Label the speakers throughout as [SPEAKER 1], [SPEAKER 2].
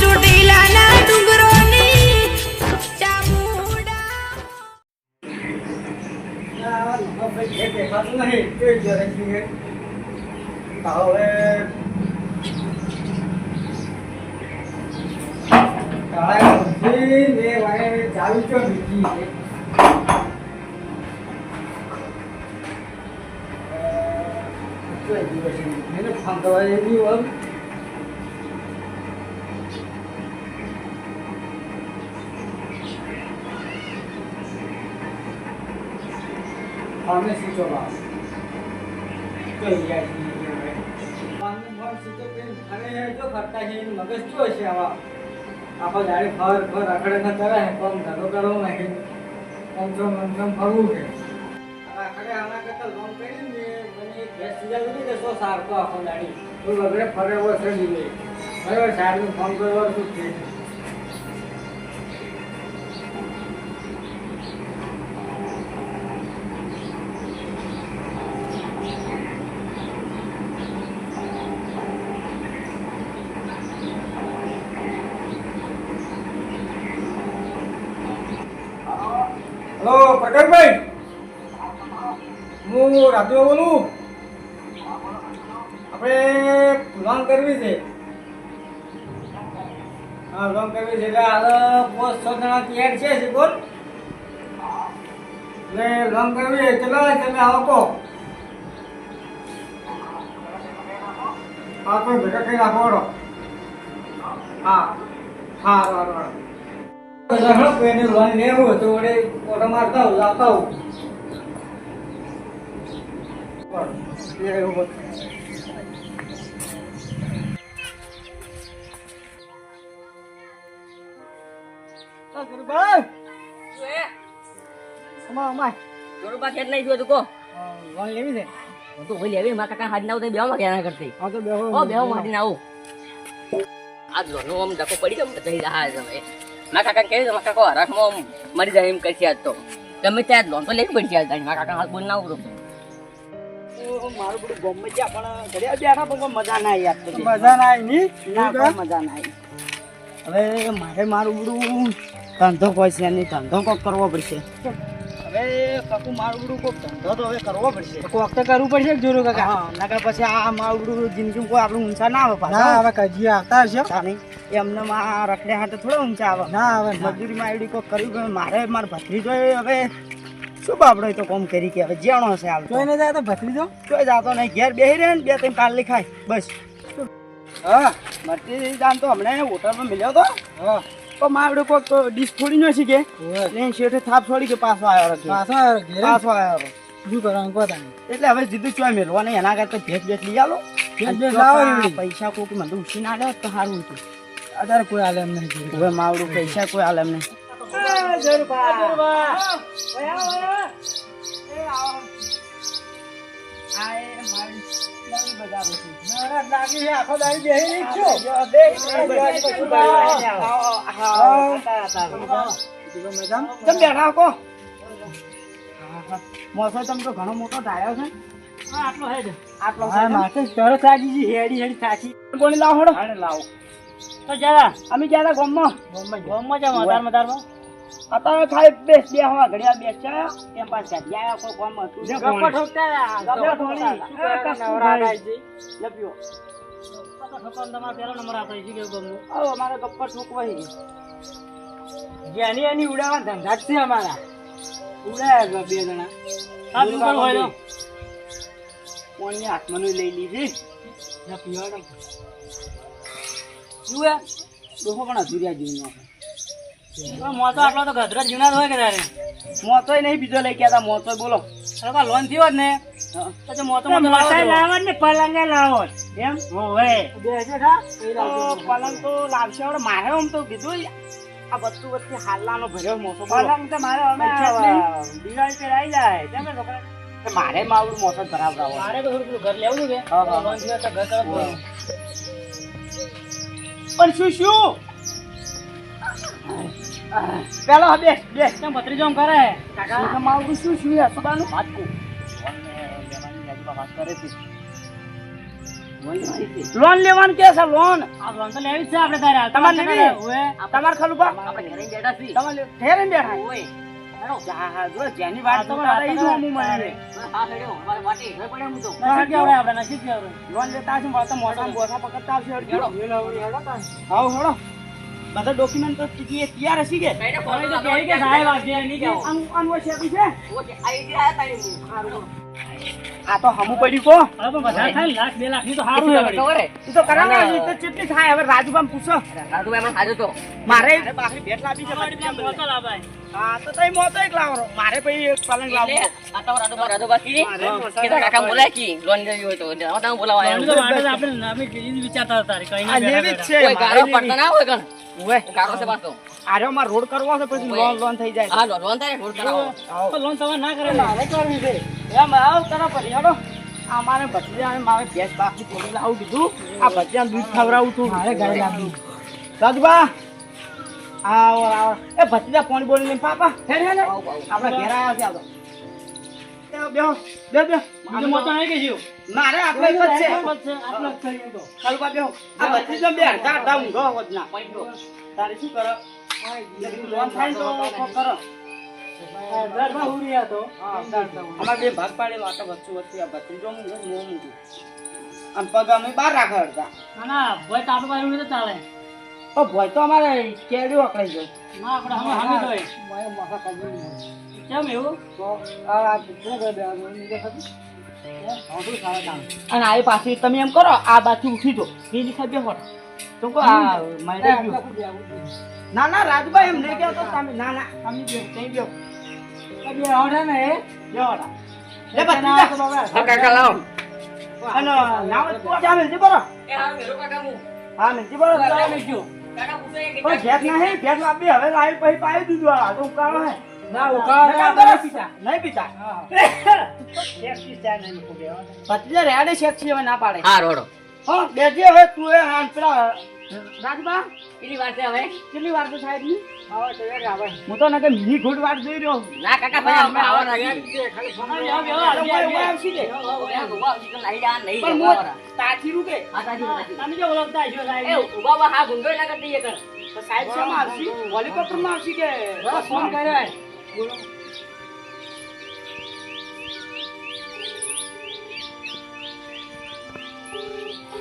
[SPEAKER 1] ચોટીલાના ડુંગરોની
[SPEAKER 2] બીજી સીધો બાપ કઈ જાય ફળ સીધો પેન ખાને જો ફરતા છે મગજ જો હશે આવા? આખો દાડે ફર ફર, આખડે ન કરે હે પમ ધરો કરો નહીં. પંચમ પંચમ ફરવું છે. આખડે આના કરતાં લોન કરી ને, મને એક ભેંસ સીધા લીધી કે સો સારતો આખો દાડી. કોઈ વગડે ફરે એવો છે દીવે બરાબર સાહેબને ફોન કર્યો શું છે હલો પટેલભાઈ હું બોલું? આપણે લોન કરવી છે. હા લોન કરવી છે. એટલે હાલ પાંચ છ જણા તૈયાર છે શીખોલ એટલે લોન કરવી કેટલા તમે આવો કહો. હા તો ભેગા કરી રાખો. હા હા હારું, હારું. લોન લેવું હોય તો વડે ઓટો મારતા હોઉં આવતા હોઉં અમાય.
[SPEAKER 3] ખેત જોયું
[SPEAKER 2] છે
[SPEAKER 3] મારા કાકા હાથ ના બેવા માં ક્યાં કરતી
[SPEAKER 2] હા તો બેહો
[SPEAKER 3] ના આવું આ લોનો આમ ધક્કો પડી ગયો જઈ છે મારા કાકા કહે છે મારા કાકા મરી જાય એમ કરશે આજ તો તમે ત્યાં લોન તો લેવી પડશે આજ મારા કાકા હાથ બોલ ના આવતો
[SPEAKER 4] મારું બધું ગમે ત્યાં પણ ઘરે બેઠા પણ મજા ના આવી
[SPEAKER 2] મજા ના આવી ના?
[SPEAKER 4] મજા ના આવી. હવે મારે મારું બધું ધંધો કોઈ છે નહીં ધંધો કોક કરવો પડશે. હવે કાકુ મારું બધું કોક ધંધો તો હવે કરવો પડશે.
[SPEAKER 2] કોક તો કરવું પડશે જોરું કાકા?
[SPEAKER 4] નકર પછી આ મારું બધું જિંદગી કોઈ આપણું ઊંચા ના આવે પાછા.
[SPEAKER 2] હવે કજી આવતા હશે?
[SPEAKER 4] એમને માં રખડે હાથે થોડા ઊંચા આવે.
[SPEAKER 2] ના ના.
[SPEAKER 4] મજૂરીમાં આવડી કોક કર્યું કે મારે મારા ભત્રીજો હવે શું બાપડો તો કોમ કરી કે હવે જેણો હશે હાલ તો.
[SPEAKER 2] એને જાય તો ભટલી દો
[SPEAKER 4] કોઈ જાતો નહીં ઘેર બેહી રહે ને બે ત્રણ કાલ ખાય બસ. હા મરતી જાન તો હમણાં હોટલમાં મળ્યો તો.
[SPEAKER 2] હા.
[SPEAKER 4] તો કોક કોઈક ડીશ થોડી નો છે
[SPEAKER 2] કે
[SPEAKER 4] લઈને શેઠે થાપ છોડી કે પાછો આવ્યો રહ્યો
[SPEAKER 2] પાછો આવ્યો ઘેરે?
[SPEAKER 4] પાછો આવ્યો.
[SPEAKER 2] શું કરવાનું કહો તમે?
[SPEAKER 4] એટલે હવે જીધું ચોય મેળવા નહીં એના કરતા ભેટ ભેટ લઈ આલો. પૈસા કોઈ મને ઉછી ના લે તો સારું હતું.
[SPEAKER 2] અત્યારે કોઈ આલે એમ નહીં.
[SPEAKER 4] હવે માવડું પૈસા કોઈ આલે એમ નહીં. બેઠા કો? મોસો તમ તો ઘણો મોટો ધાર્યો છે આટલો છે આટલો
[SPEAKER 2] માથે તરત લાગી હેડી હેડી થાકી.
[SPEAKER 4] કોણ લાવો હડો?
[SPEAKER 2] લાવો.
[SPEAKER 4] તો જ્યાં અમે હતા ગામમાં.
[SPEAKER 2] જાઓ.
[SPEAKER 4] ગામમાં જાવ મદાર મદારમાં અત્યારે ખાલી બેસ બે હવા ઘડિયા બેસ્યા એમ પાસે ગયા કોઈ કોમ હતું.
[SPEAKER 2] ગપ્પા
[SPEAKER 4] ઠોકતા ગપ્પા નહીં. લપ્યો. ગપ્પા ઠોકવાય
[SPEAKER 2] જેની એની ઉડાવવા ધંધા જ છે અમારા. ઉડાયા બે જણા.
[SPEAKER 4] આ શું કરવું હોય તો? કોણની હાથમાં લઈ લીધી.
[SPEAKER 2] ના
[SPEAKER 4] જુએ. ડોહો પણ અધુર્યા જેવું નાખે.
[SPEAKER 2] મોતો આટલો તો ગધરો જૂના હોય કે તારે?
[SPEAKER 4] મોતોય નહીં બીજો લઈ ગયા તા મોતોય બોલો.
[SPEAKER 2] લોન થયો ને. મોતો મોતો લાવો
[SPEAKER 4] ને પલંગે લાવો એમ?
[SPEAKER 2] હોવે
[SPEAKER 4] તો. પલંગ તો લાવશે હવે મારે આમ તો કીધું આ વસ્તુ વચ્ચે ભર્યો પલંગ તો મારે હવે દિવાળી પર આવી જાય. કેમ છોકરા મારે મોસો ભરાવડાવો
[SPEAKER 2] મારે તો થોડું ઘર લેવું છે. લોન થયો તો ઘર તરફ
[SPEAKER 4] પણ શું શું? પેલો બે બે
[SPEAKER 2] કેમ ભત્રીજો કરે?
[SPEAKER 4] કાકા. મારું શું? શું હસવાનું વાત કહું વાત કરે. છે લોન લેવાનું કે છે લોન?
[SPEAKER 5] આ લોન તો લેવી છે આપણે તારે.
[SPEAKER 4] તમારે લેવી? તમારે ખરું બા
[SPEAKER 3] આપણે ઘરે બેઠા છીએ.
[SPEAKER 4] તમારે ઘેરે બેઠા.
[SPEAKER 3] ઓય.
[SPEAKER 4] હા હા જો જેની વાત
[SPEAKER 5] તો
[SPEAKER 4] જોતા ઈ જ
[SPEAKER 5] વાત
[SPEAKER 4] મને
[SPEAKER 3] હા હેડ્યો અમારે વાટે ઘરે પડ્યા હું તો.
[SPEAKER 5] નસીબ કેવડે આપણે નસીબ કેવડે
[SPEAKER 4] લોન લેતા મોટા બોસા પકડતા આવશે
[SPEAKER 3] હેડો.
[SPEAKER 4] હાવ હેડો. બધા ડોક્યુમેન્ટ તો તી- તૈયાર હશે કે?
[SPEAKER 5] કોલેજ કે સાહેબ આજે નહીં
[SPEAKER 4] કે આ શેપી છે?
[SPEAKER 3] ઓકે, આઈડી આયા તારી.
[SPEAKER 4] આ તો હમુ પડ્યું કો
[SPEAKER 5] હવે પણ વધારે થાય લાખ બે લાખની તો સારું છે
[SPEAKER 3] ખબર હે?
[SPEAKER 4] ઈ તો કરાવવા છે, ઈ તો ચેટલી થાય હવે રાજુભાઈ પૂછો.
[SPEAKER 3] રાજુભાઈ મને હાજર તો.
[SPEAKER 4] મારે બાકી ભેટ લાવી છે
[SPEAKER 5] મારી મોટો લાવાય
[SPEAKER 4] હા તો તઈ મોતો એક લાવરો. મારે પછી એક પલંગ લાવવો.
[SPEAKER 3] આ તો રાજુભા રાજુભા કી? કાકા બોલાય કી? લોન લેવી હોય તો. હવે તમે બોલાવા
[SPEAKER 5] લોન તો
[SPEAKER 3] આવ્યો
[SPEAKER 5] આપણે અમે એ વિચારતા હતા તારે,
[SPEAKER 4] આ લેવી છે
[SPEAKER 3] કોઈ ગારો
[SPEAKER 4] મારે
[SPEAKER 3] ના હોય કણ?
[SPEAKER 4] ઓવે
[SPEAKER 3] ગારો છે પાછો
[SPEAKER 4] આરે અમાર રોડ કરવો છે પછી લોન લોન થઈ જાય.
[SPEAKER 3] હા લોન થાય રોડ કરાવો
[SPEAKER 5] લોન તમારે ના કરે
[SPEAKER 4] મારે કરવી છે. એમ આવ તરફ પછી હેડો અમારે ભત્રીજાને મારે ભેંસ બાકી લાવું કીધું? આ ભત્રીજાને દૂધ ખવડાવું તું. મારે ઘરે આવો આવો. એ ભત્રીજા ફોન બોલી લઈને પાપા હેડ હેડ હેડ. આપણે ઘેર આવ્યા છે આવતો બેહો બેહો બે બે
[SPEAKER 5] બીજો મોટો નહીં કે
[SPEAKER 4] મારે આટલો એક જ છે.
[SPEAKER 5] આટલો જ
[SPEAKER 4] બેહો. આ ભત્રીજા બે અડધા અડધા ઊંઘો વચના તારે શું કરો? લોન થાય તો કરો. અમારે બે ભાગ પાડેલો આટલો વચ્ચે વચ્ચે આ ભત્રીજો પગ અમે બહાર રાખે અડધા
[SPEAKER 5] ના, ભોય તો ચાલે.
[SPEAKER 4] તો ભોય તો અમારે કેડ્યો અકળાઈ
[SPEAKER 5] ના, આપણે. કેમ એવું?
[SPEAKER 4] અને આ પાછી તમે એમ કરો આ બાજુ ઉઠી જો બીજી સાહેબ બેહો તો કો આ મારે ના ના રાજભાઈ એમ નહીં તો તમે ના ના તમે કઈ બેહો બે હોડા ને એ બેહો લે ભત્રીજા.
[SPEAKER 3] હા કાકા લાવો
[SPEAKER 4] અને નામ તો ક્યાં મિલતી બરો
[SPEAKER 3] એ હા મેરો કાકા હું
[SPEAKER 4] હા મિલતી બરો
[SPEAKER 3] કાકા પૂછો કે
[SPEAKER 4] પણ ભેટ નહીં ભેટ લાવી હવે લાવી પછી પાઈ દીધું આ તો ઉકાળો હે
[SPEAKER 2] ના
[SPEAKER 4] નહીં પીતા નહીં પીતા ભત્રીજા રેડે શેક છે હવે ના પાડે
[SPEAKER 3] હા રોડો
[SPEAKER 4] હા બેજે હવે તું એ હા પેલા રાજબા
[SPEAKER 3] કેટલી વાર છે હવે.
[SPEAKER 4] કેટલી વાર તો સાહેબની હું તો નકે મી ફૂડ વાર જોઈ રહ્યો.
[SPEAKER 3] ના કાકા ભાઈ અમે આવો
[SPEAKER 4] આવશે
[SPEAKER 3] નહીં જા નહીં
[SPEAKER 4] પણ તાથી રૂકે.
[SPEAKER 5] તમે જો ઓળખતા સાહેબ.
[SPEAKER 3] એ ઊભા ઊભા હા ગુંડો ના કરતી એ કર.
[SPEAKER 4] તો સાહેબ શેમાં આવશે? હેલિકોપ્ટરમાં આવશે કે
[SPEAKER 3] ફોન કર્યો હે.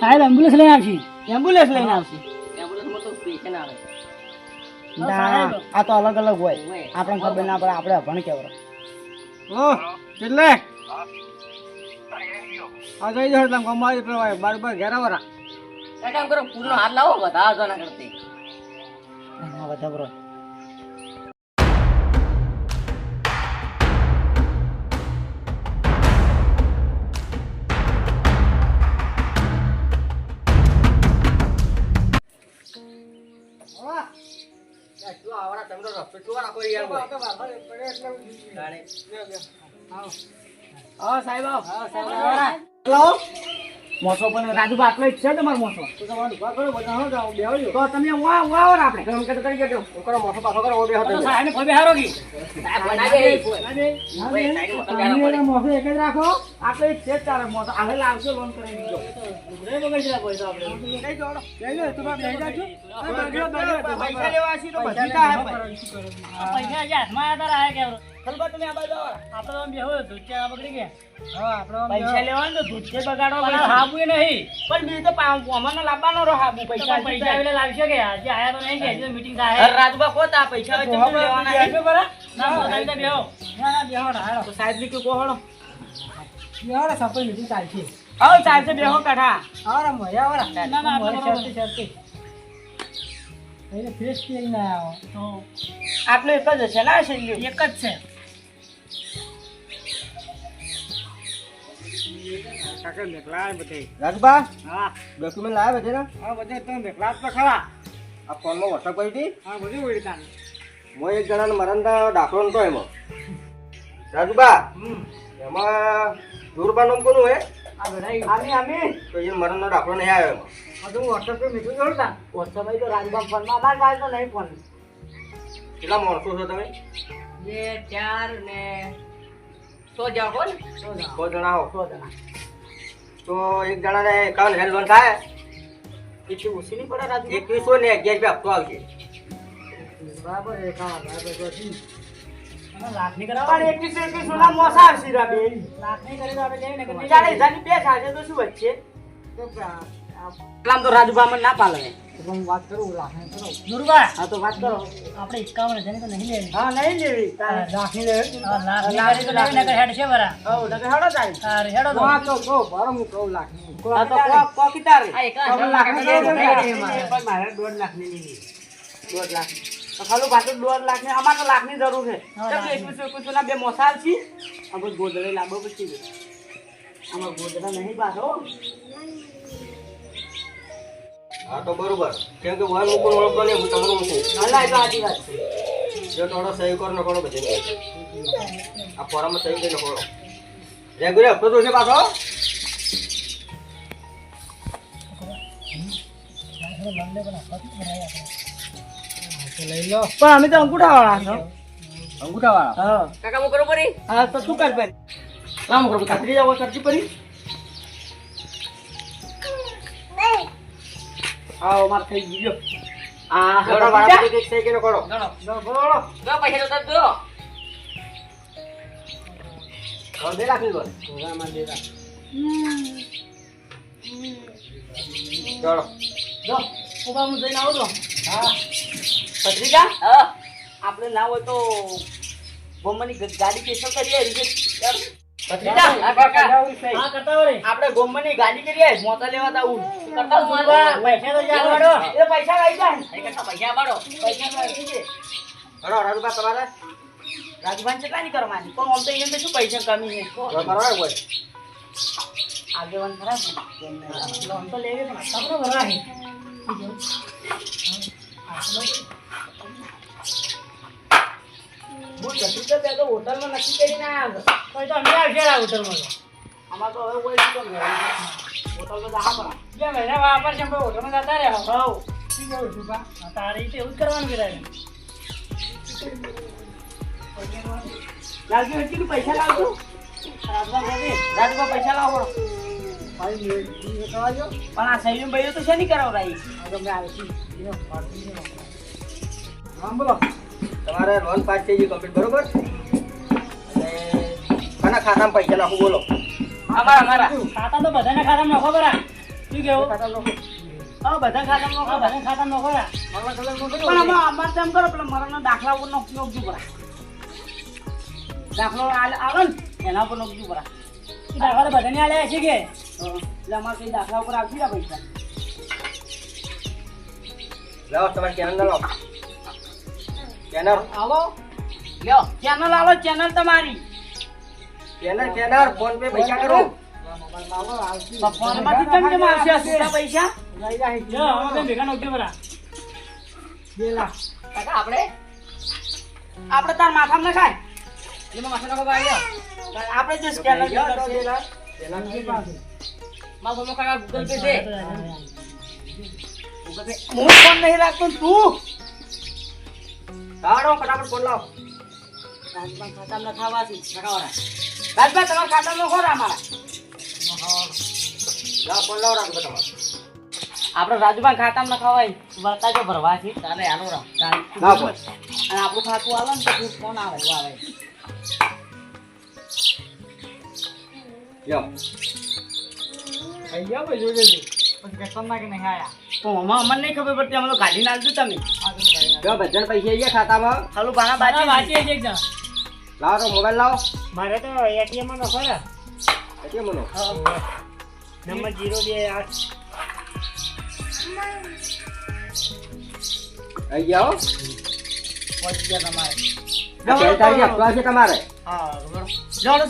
[SPEAKER 5] સાહેબ એમ્બ્યુલન્સ લઈને આવશે?
[SPEAKER 4] એમ્બ્યુલન્સ લઈને આવશે.
[SPEAKER 3] તો આવે.
[SPEAKER 4] ના આ તો અલગ અલગ હોય.
[SPEAKER 3] આપણે
[SPEAKER 4] આપણને ખબર ના પડે આપણે અભણ કેવડો
[SPEAKER 2] ઓ કેટલે? આ જઈ જશે તમે કમાઈ પ્રવાય બાર બાર ઘેરા
[SPEAKER 3] વરા કામ કરો પૂરનો હાથ લાવો બધા જો ના કરતી.
[SPEAKER 4] હા બધા બરો
[SPEAKER 3] શું આવડા તમે તો રસ્તો શું રાખો યાર ભાઈ?
[SPEAKER 4] હા સાહેબ આવો. હેલો. મોસો પણ રાજુ બાટલો જ છે તમારો મોસો. તો તમે વા વા ઓર આપણે.
[SPEAKER 2] તમે કે કરી ગયો કરો મોસો પાછો કરો ઓબે હતો
[SPEAKER 5] સાહેબ ને ફોબે હારો કી
[SPEAKER 3] સાઈડમાં
[SPEAKER 4] મોસો એક જ રાખો. આટલો જ છે જ તારે મોસો. આલે લાવજો લોન કરી દીધો પૈસા લેવા હશે તો બધી ભાઈ.
[SPEAKER 5] પૈસા. જે હાથમાં આવ્યા તારા આયા કેવડો?
[SPEAKER 4] ખલબા તમે આ બાજુ આવો.
[SPEAKER 5] આપણે આમ બેહો ધોતિયા બગડી ગયા.
[SPEAKER 4] પૈસા લેવાનું તો દૂધ બગાડો
[SPEAKER 5] પણ હાબુ નહીં.
[SPEAKER 4] પણ બીજું તો પા- લાવવાનો રહો હાબુ. પૈસા
[SPEAKER 5] પૈસા પૈસા એટલે લાવશે કે? આજે આયા તો નહીં કે મીટિંગ થાય.
[SPEAKER 4] રાજુબા ખોટા પૈસા હોય તો કેમ લેવાના છે?
[SPEAKER 5] ના તો સાહેબ તો બેહો.
[SPEAKER 4] તો સાહેબ ને કયું કોહળો
[SPEAKER 2] યાર સપોઈ લીધી ચાલશે.
[SPEAKER 4] હવે ચાલશે બેહો કાઢા
[SPEAKER 2] આરા મયા વાળા
[SPEAKER 5] ના. ના આપણે
[SPEAKER 2] શરતી એને ફેસ કે ના
[SPEAKER 5] તો
[SPEAKER 4] આટલું એક જ હશે ના છેલ્લું?
[SPEAKER 5] એક જ છે.
[SPEAKER 2] કાકા મેકલા બધે. હા.
[SPEAKER 4] ડોક્યુમેન્ટ લાવ્યા બધે ને?
[SPEAKER 2] હા બધે તમે મેકલા તો ખરા.
[SPEAKER 4] આ ફોનમાં વોટ્સઅપ કરી હતી
[SPEAKER 2] હા બધી વળી તાન.
[SPEAKER 4] હું એક જણાને મરણનો દાખલો નતો એમાં રાજુબા એમાં દૂરબા નામ કોનું હે?
[SPEAKER 2] આ બધા
[SPEAKER 4] આમી આમી. તો એ મરણનો દાખલો નહીં આવ્યો એમાં.
[SPEAKER 2] બધું વોટ્સઅપ પર મીઠું જોડતા
[SPEAKER 4] વોટ્સઅપ તો રાજુબા ફોનમાં અમાર પાસે તો નહીં ફોન. કેટલા માણસો છો તમે?
[SPEAKER 3] બે ચાર ને સો જાવ કોણ
[SPEAKER 4] સો જણા. હો
[SPEAKER 2] સો જણા. તો એક જણાને એકાવન હજાર લોન થાય.
[SPEAKER 4] એટલી ઓછી નહીં પડે રાજુ
[SPEAKER 2] એકવીસો ને અગિયાર રૂપિયા હપ્તો આવશે
[SPEAKER 5] બરાબર એકાવન રૂપિયા લાખની
[SPEAKER 4] પણ એકવીસો એકવીસો ના મોસા આવશે રા
[SPEAKER 5] લાખની કરી તો આપણે જઈએ ને
[SPEAKER 4] ચાલીસ હજારની બે સાથે તો શું વચ્ચે
[SPEAKER 5] તો આ-
[SPEAKER 4] તો મને ના પાલે.
[SPEAKER 5] હું વાત કરું લાખની કરો. નુરબા
[SPEAKER 4] હા તો વાત કરો.
[SPEAKER 5] આપણે એકાવન હજારની તો નહીં લેવી.
[SPEAKER 4] હા નહીં લેવી. તારે.
[SPEAKER 5] લેવી લાખની કરી તો લેવી નકર હેડ છે બરા
[SPEAKER 4] હવ નકર હેડો તારી.
[SPEAKER 5] તારે હેડો
[SPEAKER 2] હા તો કહો બરો હું કહું લાખની
[SPEAKER 4] હા તો કો તારે
[SPEAKER 3] આ
[SPEAKER 4] તમે
[SPEAKER 3] હજાર
[SPEAKER 4] લાખની લેવી. પણ મારે લેવી. લાખ તો ખાલી પાછું દોઢ લાખની અમારે તો જરૂર છે. કેમ કે. એકવીસો એકવીસો ના બે મોસાલ છે. બધું ગોદડે લાંબો પછી અમારે ગોદડા નહીં પાછો.
[SPEAKER 2] હા તો બરોબર. કેમ કે વન ઉપર ઓળખતો નહીં હું તમારું મૂકું.
[SPEAKER 4] હલા એ તો સાચી વાત છે.
[SPEAKER 2] જો થોડો સહી કરો ને થોડો બધે. આ ફોરામાં સહી કરીને ખોડો રેગ્યુલર હપ્તો જોશે પાછો?
[SPEAKER 5] લઈ લો
[SPEAKER 4] પણ અમે તો અંગૂઠા વાળા છો.
[SPEAKER 2] અંગૂઠા વાળા
[SPEAKER 4] હા.
[SPEAKER 3] કાકા હું કરું પરી?
[SPEAKER 4] હા તો શું કર પરી? કામ કરો કતરી જાવ કરજી પરી? હા માર થઈ ગયો. આ હા
[SPEAKER 2] વાળા એક એક સહી કરીને ખોડો
[SPEAKER 3] ગણો
[SPEAKER 4] બોલો
[SPEAKER 3] પૈસા તો દો.
[SPEAKER 2] હવે બે લાખની લોન જોડો
[SPEAKER 4] જો ઊભા હું જઈને આવું તો. હા. પત્રિકા
[SPEAKER 3] હા.
[SPEAKER 4] આપણે ના હોય તો ગોમની ગાડી કેસો કરીએ રીતે આપણે ગોમની ગાડી કરીએ મોટા લેવા તા ઉડ
[SPEAKER 5] પૈસા
[SPEAKER 4] પૈસા લઈ જાય.
[SPEAKER 3] એ કરતા પૈસા પાડો
[SPEAKER 4] પૈસા
[SPEAKER 2] રાજુભા તમારે?
[SPEAKER 4] રાજભાન કેટલા ની કરવાની? પણ આમ તો એને શું પૈસા કમી છે?
[SPEAKER 2] હવે
[SPEAKER 4] આગેવાન ખરાબ
[SPEAKER 5] લોન તો લેવી પણ. આપણો ભરવા હે
[SPEAKER 4] જતી તો હોટલમાં નક્કી કરીને આવ્યા છે.
[SPEAKER 5] કોઈ તો અમે આવશે હોટલમાં
[SPEAKER 4] આમાં તો હવે કોઈ શું કરે હોટલ તો
[SPEAKER 5] બે છે પણ હોટલમાં જતા રહ્યા
[SPEAKER 4] હવ
[SPEAKER 5] શું કહું છું બા? જ કરવાનું કરાય
[SPEAKER 4] લાલજી હજી પૈસા લાવજો. પૈસા લાવો. પણ આ સૈયમ ભાઈઓ તો શેની કરાવરાઈ
[SPEAKER 5] તમે દેવાનો. હા, બોલો.
[SPEAKER 2] તમારે લોન પાસ થઈ ગઈ કમ્પ્લીટ બરોબર? અને કોના ખાતામાં પૈસા નાખું બોલો.
[SPEAKER 4] અમારા અમારા
[SPEAKER 5] ખાતા તો બધાના ખાતામાં નખો બરા શું કેવું?
[SPEAKER 4] હા બધા ખાતામાં નોખો
[SPEAKER 5] ખાતામાં નખો બરા
[SPEAKER 4] પણ આમાં અમારે તેમ કરો પેલા મરણના દાખલા ઉપર નોખ નોખજો પડે દાખલો આલ- આવે ને એના ઉપર નોખજો પરા
[SPEAKER 5] ઈ દાખલા બધાને આલ્યા છે કે?
[SPEAKER 4] એટલે અમારે કઈ દાખલા ઉપર આવશે પૈસા?
[SPEAKER 2] લાવો તમારે ચેનલ ના લાવો ચેનલ
[SPEAKER 4] આવો. લ્યો ચેનલ આવો ચેનલ તમારી.
[SPEAKER 2] ચેનલ કેનર ફોન પે પૈસા કરો.
[SPEAKER 4] કેમ કેમ આવશે? પૈસા?
[SPEAKER 5] ભેગા બરા
[SPEAKER 3] કાકા આપણે?
[SPEAKER 4] આપણે તાર માથામાં નખાય
[SPEAKER 3] એમાં માથા નાખો ભાઈ
[SPEAKER 4] આપણે જે સ્કેનર
[SPEAKER 3] મારા ફોનમાં કાકા ગૂગલ પે છે.
[SPEAKER 4] હું ફોન નહીં રાખતો તું?
[SPEAKER 2] કાઢો ફટાફટ ફોન લાવો
[SPEAKER 4] રાજભાઈ ખાતામાં નખાવા છે
[SPEAKER 3] નખાવાના
[SPEAKER 4] રાજભાઈ તમારા ખાતા નખો રા અમારા?
[SPEAKER 2] લાવો ફોન લાવો રાખો તમારે.
[SPEAKER 4] આપણે રાજભાઈ ખાતામાં નખાવાય વળતા જો ભરવા છે
[SPEAKER 3] તારે આનો
[SPEAKER 4] અને આપણું ખાતું આવે ને તો ફોન આવે આવે.
[SPEAKER 2] લ્યો.
[SPEAKER 5] થઈ ગયા ભાઈ જોઈ લેજો પછી કસ્ટમર કે નહીં આયા
[SPEAKER 4] તો આમાં અમને નહીં ખબર પડતી અમે તો કાઢી નાખજો તમે.
[SPEAKER 2] જો બધાને પૈસા અહીંયા ખાતામાં.
[SPEAKER 4] ખાલું ભાણા
[SPEAKER 5] બાકી બાકી છે એકદમ
[SPEAKER 2] લાવો તો મોબાઈલ લાવો.
[SPEAKER 5] મારે તો એટીએમ નો નખો
[SPEAKER 2] એટીએમ નો?
[SPEAKER 5] નંબર જીરો બે આઠ.
[SPEAKER 2] આવી જાઓ
[SPEAKER 4] પહોંચી ગયા તમારે.
[SPEAKER 2] તમારે.
[SPEAKER 4] હા બરોબર.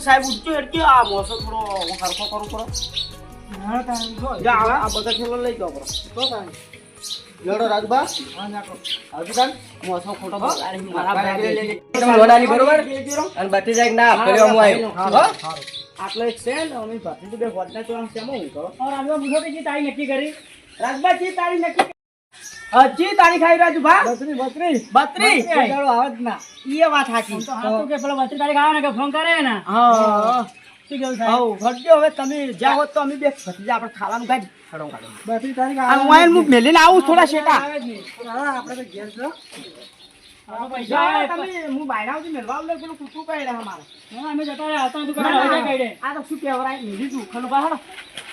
[SPEAKER 4] સાહેબ ઉઠજો હેડજો. આ મોસો થોડો હું હરખો કરું કરો
[SPEAKER 5] હા તારે જો
[SPEAKER 4] આ બધા લઈ જાઓ પડો
[SPEAKER 5] તો તારે જોડો રાખબા
[SPEAKER 2] આવતીકાલ હું
[SPEAKER 4] અસો ખોટો મારા ભાઈ
[SPEAKER 2] બરોબર? અને બચી જાય ના કર્યો હું આવ્યો.
[SPEAKER 4] આટલો એક છે ને અમે ભાતી તો તારીખ આવે
[SPEAKER 5] ને કે ફોન
[SPEAKER 4] કરે ને? હવે તમે જ્યાં હોત તો અમે બે ભત્રીજા આપણે ખાવાનું કાઢી. ખડો કાઢો.
[SPEAKER 5] બત્રીસ તારીખ
[SPEAKER 4] આ મોબાઈલ હું મેલીને આવું થોડા શેટા.
[SPEAKER 5] આવે હા, આપણે તો ઘેર છો પૈસા
[SPEAKER 4] તમે હું. બાયણાઓથી મેળવા આવું પેલું કૂતરું અમારે.
[SPEAKER 5] અમે જતા રહ્યા હતા હવે
[SPEAKER 4] આ તો શું કહેવાય? મેલી તું ખરું
[SPEAKER 5] બહાર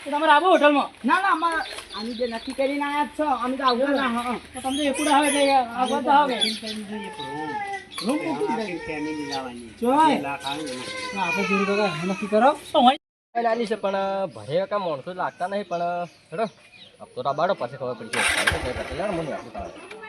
[SPEAKER 5] તમારે આવો હોટલમાં.
[SPEAKER 4] ના ના અમારે આની જે નક્કી કરીને આયા જ છો. અમે તો આવું ના હા
[SPEAKER 5] તો તમને એકુડા હવે આવવા તો આવે.
[SPEAKER 6] પણ ભરે કા માણસો લાગતા નહીં પણ હેડો હપ્તો બાડો પછી ખબર પડી જાય કામ